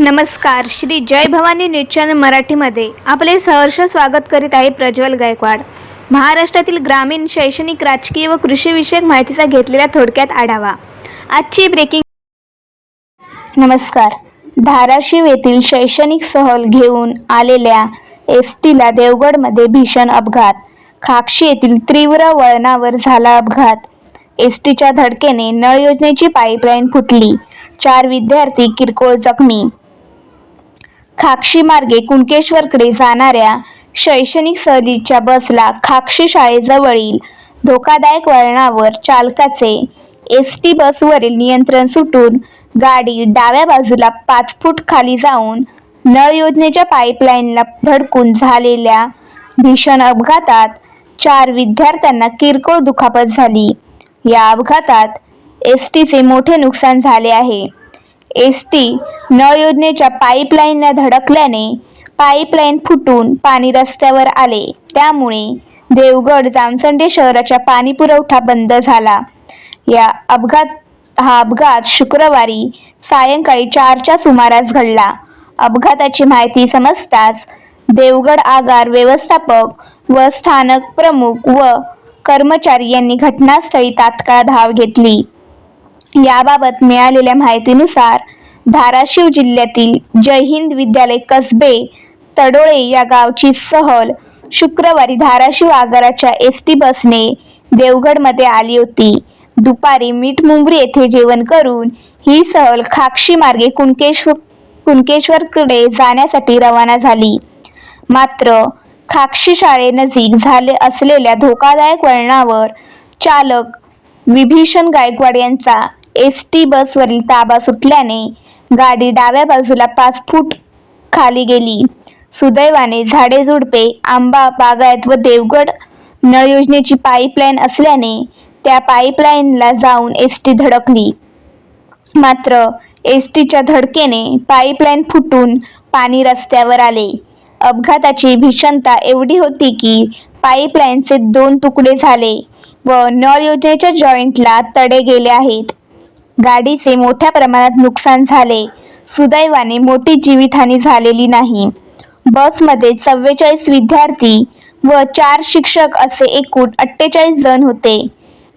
नमस्कार Shri Jai Bhavani news channel मराठीमध्ये आपले सहर्ष स्वागत करीत आहे प्रज्वल गायकवाड. महाराष्ट्रातील ग्रामीण शैक्षणिक राजकीय व कृषीविषयक माहितीचा घेतलेला थोडक्यात आढावा. आजची ब्रेकिंग नमस्कार. धाराशिव येथील शैक्षणिक सहल घेऊन आलेल्या एस टीला देवगडमध्ये भीषण अपघात. खाक्षी येथील तीव्र वळणावर झाला अपघात. एस टीच्या धडकेने नळ योजनेची पाईपलाईन फुटली. चार विद्यार्थी किरकोळ जखमी. खाक्षी मार्गे कुणकेश्वरकडे जाणाऱ्या शैक्षणिक सहलीच्या बसला खाक्षी शाळेजवळील धोकादायक वळणावर चालकाचे एस टी बसवरील नियंत्रण सुटून गाडी डाव्या बाजूला पाच फूट खाली जाऊन नळ योजनेच्या पाईपलाईनला धडकून झालेल्या भीषण अपघातात चार विद्यार्थ्यांना किरकोळ दुखापत झाली. या अपघातात एस टीचे मोठे नुकसान झाले आहे. एस टी न योजनेच्या पाईपलाईनला धडकल्याने पाईपलाईन फुटून पाणी रस्त्यावर आले. त्यामुळे देवगड जामसंडे शहराच्या पाणी पुरवठा बंद झाला. या अपघात हा अपघात शुक्रवारी सायंकाळी चारच्या सुमारास घडला. अपघाताची माहिती समजताच देवगड आगार व्यवस्थापक व स्थानक प्रमुख व कर्मचारी यांनी घटनास्थळी तात्काळ धाव घेतली. याबाबत मिळालेल्या माहितीनुसार धाराशिव जिल्ह्यातील जय हिंद विद्यालय कसबे तडोळे या गावची सहल शुक्रवारी धाराशिव आगाराच्या एस टी बसने देवगडमध्ये आली होती. दुपारी मीठमुंबरी येथे जेवण करून ही सहल खाक्षी मार्गे कुणकेश्वर कुणकेश्वरकडे जाण्यासाठी रवाना झाली. मात्र खाक्षी शाळेनजीक झाले असलेल्या धोकादायक वळणावर चालक विभीषण गायकवाड यांचा एस टी बसवरील ताबा सुटल्याने गाडी डाव्या बाजूला पाच फूट खाली गेली. सुदैवाने झाडे झुडपे आंबा बागायत व देवगड नळ योजनेची पाईपलाईन असल्याने त्या पाईपलाईनला जाऊन एस टी धडकली. मात्र एस टीच्या धडकेने पाईपलाईन फुटून पाणी रस्त्यावर आले. अपघाताची भीषणता एवढी होती की पाईपलाईनचे दोन तुकडे झाले व नळ योजनेच्या जॉईंटला तडे गेले आहेत. गाडीचे मोठ्या प्रमाणात नुकसान झाले. सुदैवाने मोठी जीवितहानी झालेली नाही. बसमध्ये चव्वेचाळीस विद्यार्थी व चार शिक्षक असे एकूण अठ्ठेचाळीस जण होते.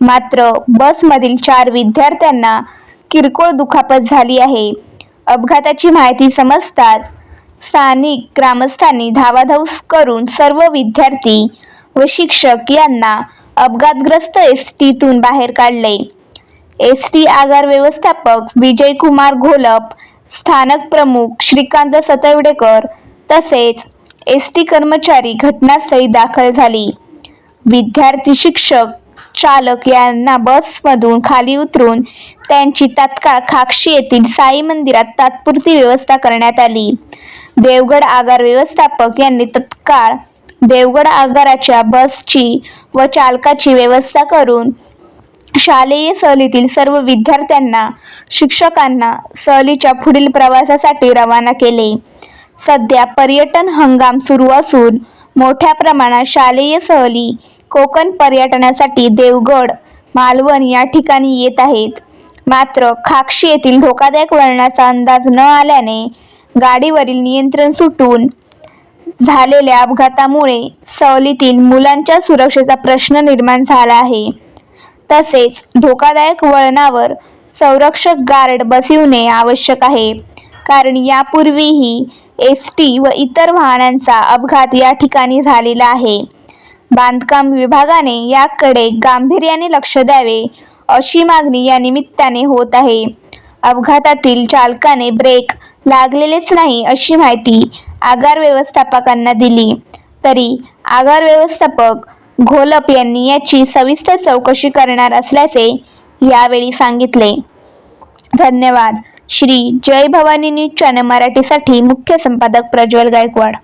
मात्र बसमधील चार विद्यार्थ्यांना किरकोळ दुखापत झाली आहे. अपघाताची माहिती समजताच स्थानिक ग्रामस्थांनी धावाधाव करून सर्व विद्यार्थी व शिक्षक यांना अपघातग्रस्त एस टीतून बाहेर काढले. एस टी आगार व्यवस्थापक विजयकुमार घोलप स्थानक प्रमुख श्रीकांत सतवडेकर तसेच एस टी कर्मचारी घटनास्थळी दाखल झाली. विद्यार्थी शिक्षक चालक यांना बसमधून खाली उतरून त्यांची तात्काळ खाक्षी येथील साई मंदिरात तात्पुरती व्यवस्था करण्यात आली. देवगड आगार व्यवस्थापक यांनी तत्काळ देवगड आगाराच्या बसची व चालकाची व्यवस्था करून शालेय सहलीतील सर्व विद्यार्थ्यांना शिक्षकांना सहलीच्या पुढील प्रवासासाठी रवाना केले. सध्या पर्यटन हंगाम सुरू असून मोठ्या प्रमाणात शालेय सहली कोकण पर्यटनासाठी देवगड मालवण या ठिकाणी येत आहेत. मात्र खाक्षी येथील धोकादायक वळणाचा अंदाज न आल्याने गाडीवरील नियंत्रण सुटून झालेल्या अपघातामुळे सहलीतील मुलांच्या सुरक्षेचा प्रश्न निर्माण झाला आहे. तसेच धोकादायक वळणावर संरक्षक गार्ड बसविणे आवश्यक आहे. कारण यापूर्वीही एस टी व इतर वाहनांचा अपघात या ठिकाणी झालेला आहे. बांधकाम विभागाने याकडे गांभीर्याने लक्ष द्यावे अशी मागणी या निमित्ताने होत आहे. अपघातातील चालकाने ब्रेक लागलेलेच नाही अशी माहिती आगार व्यवस्थापकांना दिली. तरी आगार व्यवस्थापक घोलप यांनी याची सविस्तर चौकशी करणार असल्याचे यावेळी सांगितले. धन्यवाद. श्री जय भवानी न्यूज चॅनल मराठीसाठी मुख्य संपादक प्रज्वल गायकवाड.